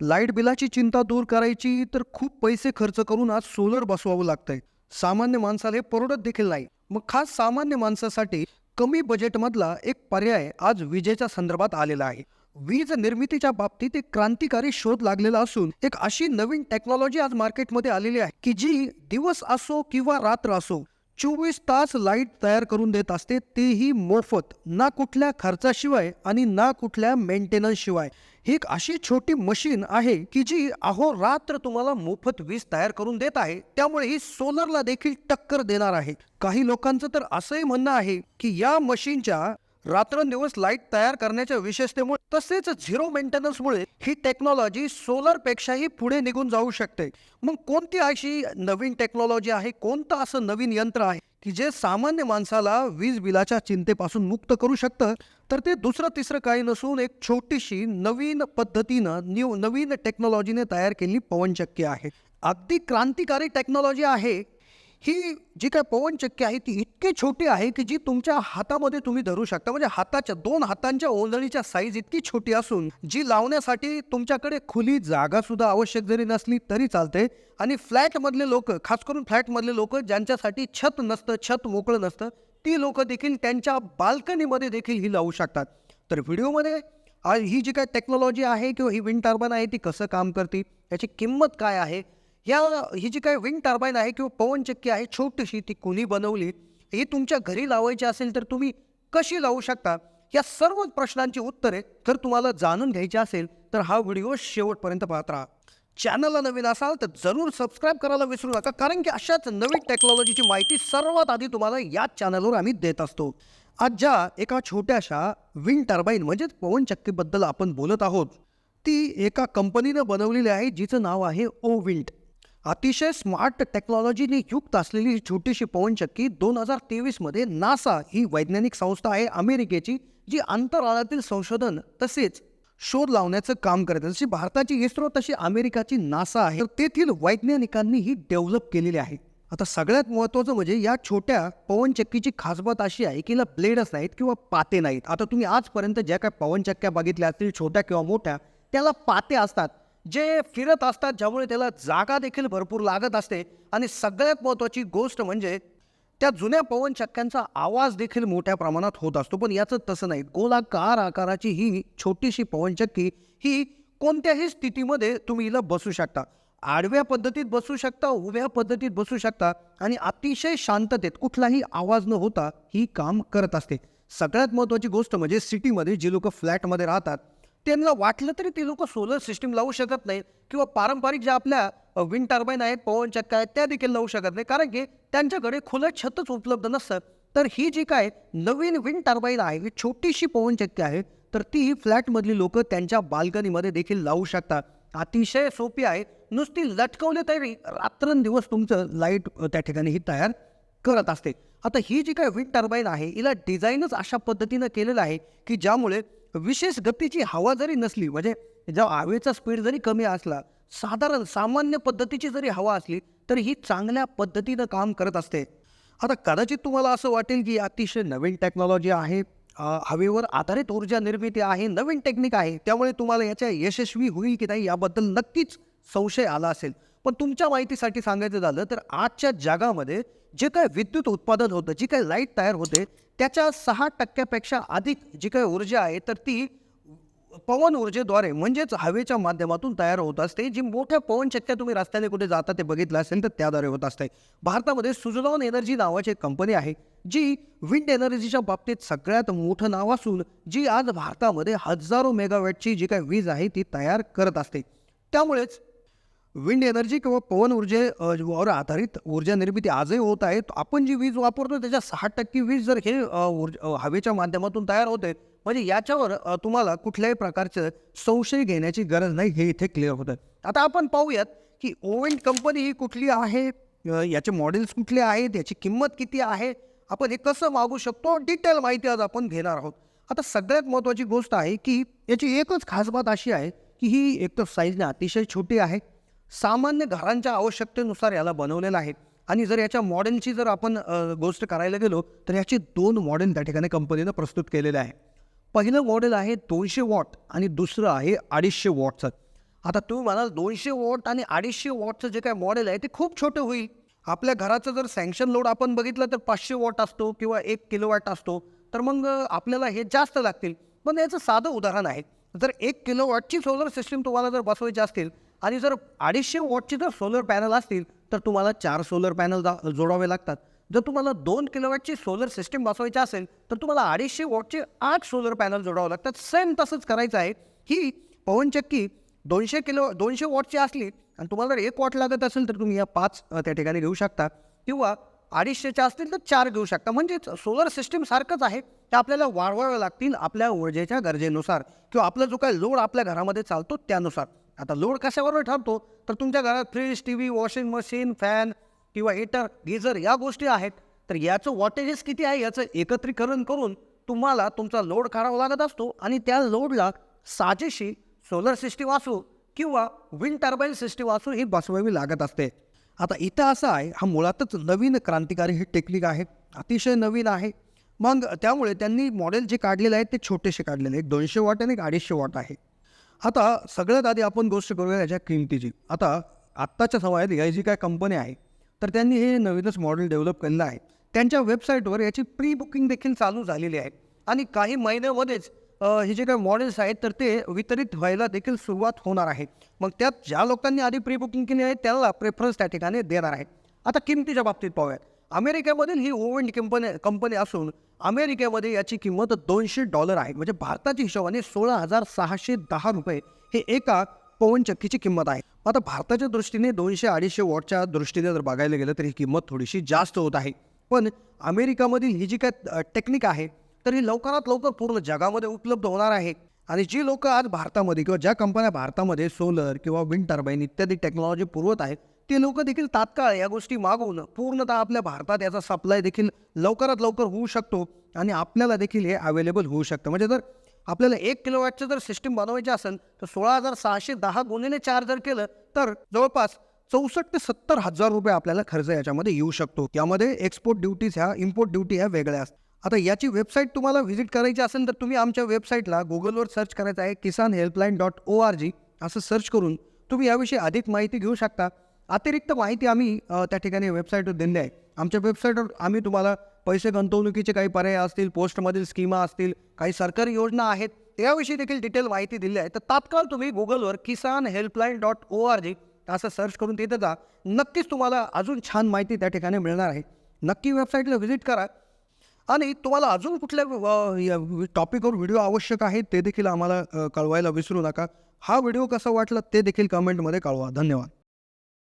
Light बिलाची चिंता दूर करायची तर खूप पैसे खर्च करून आज सोलर बसवावं लागतंय. सामान्य माणसाला हे परवडत देखील नाही. मग खास सामान्य माणसासाठी कमी बजेटमधला एक पर्याय आज विजेच्या संदर्भात आलेला आहे. वीज निर्मितीच्या बाबतीत एक क्रांतिकारी शोध लागलेला असून एक अशी नवीन टेक्नॉलॉजी आज मार्केटमध्ये आलेली आहे की जी दिवस असो किंवा रात्र असो चोवीस तास लाइट तयार करून देत असते तेही मोफत ना कुठल्या खर्चाशिवाय आणि ना कुठल्या मेंटेनन्सशिवाय ही एक अशी छोटी मशीन आहे की जी अहोरात्र तुम्हाला मोफत वीज तयार करून देत आहे त्यामुळे ही सोलरला देखील टक्कर देणार आहे. काही लोकांचं तर असंही म्हणणं आहे की या मशीनच्या रात्रंदिवस लाइट तयार करण्याच्या विशेषतेमुळे तसेच झिरो मेंटेनन्समुळे ही टेक्नॉलॉजी सोलरपेक्षाही पुढे निघून जाऊ शकते. मग कोणती अशी नवीन टेक्नॉलॉजी आहे? कोणतं असं नवीन यंत्र आहे की जे सामान्य माणसाला वीज बिलाच्या चिंतेपासून मुक्त करू शकतं? तर ते दुसरं तिसरं काही नसून एक छोटीशी नवीन पद्धतीनं न्यू नवीन टेक्नॉलॉजीने तयार केली पवनचक्की आहे. अगदी क्रांतिकारी टेक्नॉलॉजी आहे ही जी काय पवनचक्की आहे ती इतकी छोटी आहे की जी तुमच्या हातामध्ये तुम्ही धरू शकता. म्हणजे हाताच्या दोन हातांच्या ओंजळीच्या साईज इतकी छोटी असून जी लावण्यासाठी तुमच्याकडे खुली जागा सुद्धा आवश्यक जरी नसली तरी चालते. आणि फ्लॅटमधले लोक खास करून फ्लॅटमधले लोक ज्यांच्यासाठी छत नसतं छत मोकळं नसतं ती लोक देखील त्यांच्या बाल्कनीमध्ये देखील ही लावू शकतात. तर व्हिडिओमध्ये आज ही जी काय टेक्नॉलॉजी आहे किंवा ही विंड टर्बन आहे ती कसं काम करते? याची किंमत काय आहे? या ही जी काय विंड टर्बाईन आहे किंवा पवनचक्की आहे छोटीशी ती कुणी बनवली ही तुमच्या घरी लावायची असेल तर तुम्ही कशी लावू शकता? या सर्व प्रश्नांची उत्तरे जर तुम्हाला जाणून घ्यायची असेल तर हा व्हिडिओ शेवटपर्यंत पाहत राहा. चॅनलला नवीन असाल तर जरूर सबस्क्राईब करायला विसरू नका कारण की अशाच नवीन टेक्नॉलॉजीची माहिती सर्वात आधी तुम्हाला याच चॅनलवर आम्ही देत असतो. आज ज्या एका छोट्याशा विंड टर्बाईन म्हणजेच पवनचक्कीबद्दल आपण बोलत आहोत ती एका कंपनीनं बनवलेली आहे जिचं नाव आहे ओ विंट अतिशय स्मार्ट टेक्नॉलॉजीने युक्त असलेली ही छोटीशी पवनचक्की दोन हजार तेवीसमध्ये नासा ही वैज्ञानिक संस्था आहे अमेरिकेची जी अंतराळातील संशोधन तसेच शोध लावण्याचं काम करत जशी भारताची इस्रो तशी अमेरिकाची नासा आहे. तर तेथील वैज्ञानिकांनी ही डेव्हलप केलेली आहे. आता सगळ्यात महत्त्वाचं म्हणजे या छोट्या पवनचक्कीची खासबात अशी आहे की हिला ब्लेडच नाहीत किंवा पाते नाहीत. आता तुम्ही आजपर्यंत ज्या काय पवनचक्क्या बघितल्या असतील छोट्या किंवा मोठ्या त्याला पाते असतात. जे फिरत असतात ज्यामुळे त्याला जागा देखील भरपूर लागत असते. आणि सगळ्यात महत्त्वाची गोष्ट म्हणजे त्या जुन्या पवनचक्क्यांचा आवाज देखील मोठ्या प्रमाणात होत असतो. पण याचं तसं नाही. गोलाकार आकाराची ही छोटीशी पवनचक्की ही कोणत्याही स्थितीमध्ये तुम्ही हिला बसू शकता. आडव्या पद्धतीत बसू शकता उभ्या पद्धतीत बसू शकता आणि अतिशय शांततेत कुठलाही आवाज न होता ही काम करत असते. सगळ्यात महत्त्वाची गोष्ट म्हणजे सिटीमध्ये जी लोक फ्लॅटमध्ये राहतात त्यांना वाटलं तरी ते लोक सोलर सिस्टीम लावू शकत नाहीत किंवा पारंपरिक ज्या आपल्या विंड टर्बाईन आहेत पवनचक्क्या आहेत त्या देखील लावू शकत नाही कारण की त्यांच्याकडे खुलं छतच उपलब्ध नसतं. तर ही जी काय नवीन विंड टर्बाईन आहे ही छोटीशी पवनचक्की आहे तर ती फ्लॅटमधली लोकं त्यांच्या बाल्कनीमध्ये देखील लावू शकतात. अतिशय सोपी आहे. नुसती लटकवले तरी रात्रंदिवस तुमचं लाइट त्या ठिकाणी ही तयार करत असते. आता ही जी काय विंड टर्बाईन आहे हिला डिझाईनच अशा पद्धतीनं केलेलं आहे की ज्यामुळे विशेष गतीची हवा जरी नसली म्हणजे ज्या हवेचा स्पीड जरी कमी असला साधारण सामान्य पद्धतीची जरी हवा असली तरी ही चांगल्या पद्धतीनं काम करत असते. आता कदाचित तुम्हाला असं वाटेल की अतिशय नवीन टेक्नॉलॉजी आहे हवेवर आधारित ऊर्जा निर्मिती आहे नवीन टेक्निक आहे त्यामुळे तुम्हाला याच्या यशस्वी होईल की नाही याबद्दल नक्कीच संशय आला असेल. पण तुमच्या माहितीसाठी सांगायचं झालं तर आजच्या जगामध्ये जे काय विद्युत उत्पादन होतं जी काय लाइट तयार होते त्याच्या सहा टक्क्यापेक्षा अधिक जी काही ऊर्जा आहे तर ती पवन ऊर्जेद्वारे म्हणजेच हवेच्या माध्यमातून तयार होत असते. जी मोठ्या पवनचक्क्या तुम्ही रस्त्याने कुठे जाता ते बघितलं असेल तर त्याद्वारे होत असते. भारतामध्ये सुजलॉन एनर्जी नावाची एक कंपनी आहे जी विंड एनर्जीच्या बाबतीत सगळ्यात मोठं नाव असून जी आज भारतामध्ये हजारो मेगावॅटची जी काय वीज आहे ती तयार करत असते. त्यामुळेच विंड एनर्जी किंवा पवन ऊर्जे वर आधारित ऊर्जा निर्मिती आजही होत आहे. आपण जी वीज वापरतो त्याच्या सहा टक्के वीज जर हे ऊर्जा हवेच्या माध्यमातून तयार होते म्हणजे याच्यावर तुम्हाला कुठल्याही प्रकारचं संशय घेण्याची गरज नाही हे इथे क्लिअर होतं. आता आपण पाहूयात की ओवेन कंपनी ही कुठली आहे? याचे मॉडेल्स कुठले आहेत? याची किंमत किती आहे? आपण हे कसं मागू शकतो? डिटेल माहिती आज आपण घेणार आहोत. आता सगळ्यात महत्त्वाची गोष्ट आहे की याची एकच खास बात अशी आहे की ही एकतर साईजने अतिशय छोटी आहे. सामान्य घरांच्या आवश्यकतेनुसार याला बनवलेलं आहे. आणि जर याच्या मॉडेलची जर आपण गोष्ट करायला गेलो तर याचे दोन मॉडेल त्या ठिकाणी कंपनीनं प्रस्तुत केलेले आहे पहिलं मॉडेल आहे दोनशे वॉट आणि दुसरं आहे अडीचशे वॉटचं. आता तुम्ही म्हणाल दोनशे वॉट आणि अडीचशे वॉटचं जे काय मॉडेल आहे ते खूप छोटं होईल. आपल्या घराचं जर सँक्शन लोड आपण बघितलं तर पाचशे वॉट असतो किंवा एक किलो वॅट असतो. तर मग आपल्याला हे जास्त लागतील. पण याचं साधं उदाहरण आहे. जर एक किलो वॉटची सोलर सिस्टीम तुम्हाला जर बसवायची असतील आणि जर अडीचशे वॉटची जर सोलर पॅनल असतील तर तुम्हाला चार सोलर पॅनल जोडावे लागतात. जर तुम्हाला दोन किलोवॅटची सोलर सिस्टीम बसवायची असेल तर तुम्हाला अडीचशे वॉटचे आठ सोलर पॅनल जोडावं लागतात. सेम तसंच करायचं आहे. ही पवनचक्की दोनशे किलो दोनशे वॉटची असली आणि तुम्हाला जर एक वॉट लागत असेल तर तुम्ही या पाच त्या ठिकाणी घेऊ शकता. किंवा अडीचशेच्या असतील तर चार घेऊ शकता. म्हणजेच सोलर सिस्टीम सारखंच आहे. ते आपल्याला वाढवावे लागतील आपल्या ऊर्जेच्या गरजेनुसार. किंवा आपला जो काय लोड आपल्या घरामध्ये चालतो त्यानुसार. आता लोड कशावर ठरतो तर तुमच्या घरात fridge TV washing machine fan किंवा हिटर गीझर या गोष्टी आहेत. तर याचं वॉटेजेस किती आहे याचं एकत्रीकरण करून तुम्हाला तुमचा लोड काढावा लागत असतो आणि त्या लोडला साजेशी सोलर सिस्टीम असू किंवा विंड टर्बाईन सिस्टीम असू ही बसवावी लागत असते. आता इथं असं आहे हा मुळातच नवीन क्रांतिकारी हे टेक्निक आहे. अतिशय नवीन आहे. मग त्यामुळे त्यांनी मॉडेल जे काढलेलं आहे ते छोटेसे काढलेले आहे. एक दोनशे वॉट आणि एक अडीचशे वॉट आहे. आता सगळ्यात आधी आपण गोष्ट करूया याच्या किमतीची. आता आत्ताच्या समयात या जी काय कंपनी आहे तर त्यांनी हे नवीनच मॉडेल डेव्हलप केलेलं आहे. त्यांच्या वेबसाईटवर याची प्री बुकिंग देखील चालू झालेली आहे. आणि काही महिन्यामध्येच हे जे काही मॉडेल्स आहेत तर ते वितरित व्हायला देखील सुरुवात होणार आहे. मग त्यात ज्या लोकांनी आधी प्री बुकिंग केली आहे त्याला प्रेफरन्स त्या ठिकाणी देणार आहे. आता किमतीच्या बाबतीत पाहूयात. अमेरिकेमधील ही ओव्हन कंपनी कंपनी असून अमेरिकेमध्ये याची किंमत दोनशे डॉलर आहे. म्हणजे भारताच्या हिशोबाने सोळा हजार सहाशे दहा रुपये हे एका पवनचक्कीची किंमत आहे. आता भारताच्या दृष्टीने दोनशे अडीचशे वॉटच्या दृष्टीने जर बघायला गेलं तर ही किंमत थोडीशी जास्त होत आहे. पण अमेरिकामधील ही जी काय टेक्निक आहे तर ही लवकरात लवकर पूर्ण जगामध्ये उपलब्ध होणार आहे. आणि जी लोक आज भारतामध्ये किंवा ज्या कंपन्या भारतामध्ये सोलर किंवा विंड टर्बाईन इत्यादी टेक्नॉलॉजी पुरवत आहेत ते लोक देखील तात्काळ या गोष्टी मागवून पूर्णतः आपल्या भारतात याचा सप्लाय देखील लवकरात लवकर होऊ शकतो आणि आपल्याला देखील हे अवेलेबल होऊ शकतं. म्हणजे जर आपल्याला एक किलोवॅटचं जर सिस्टीम बनवायची असेल तर सोळा हजार सहाशे दहा गुणिले चार जर केलं तर जवळपास चौसष्ट ते सत्तर हजार रुपये आपल्याला खर्च याच्यामध्ये येऊ शकतो. त्यामध्ये एक्सपोर्ट ड्युटीज ह्या इम्पोर्ट ड्युटी ह्या वेगळ्या असतात. आता याची वेबसाईट तुम्हाला व्हिजिट करायची असेल तर तुम्ही आमच्या वेबसाईटला गुगलवर सर्च करायचं आहे Kisan helpline dot O R G असं सर्च करून तुम्ही याविषयी अधिक माहिती घेऊ शकता. अतिरिक्त माहिती आम्ही त्या ठिकाणी वेबसाईटवर दिली आहे. आमच्या वेबसाईटवर आम्ही तुम्हाला पैसे गुंतवणुकीचे काही पर्याय असतील पोस्टमधील स्कीमा असतील काही सरकारी योजना आहेत त्याविषयी देखील डिटेल माहिती दिली आहे. तर तात्काळ तुम्ही गुगलवर Kisan helpline dot O R G असं सर्च करून तिथे जा. नक्कीच तुम्हाला अजून छान माहिती त्या ठिकाणी मिळणार आहे. नक्की वेबसाईटला व्हिजिट करा. आणि तुम्हाला अजून कुठल्या टॉपिकवर व्हिडिओ आवश्यक आहे ते देखील आम्हाला कळवायला विसरू नका. हा व्हिडिओ कसा वाटला ते देखील कमेंटमध्ये कळवा. धन्यवाद.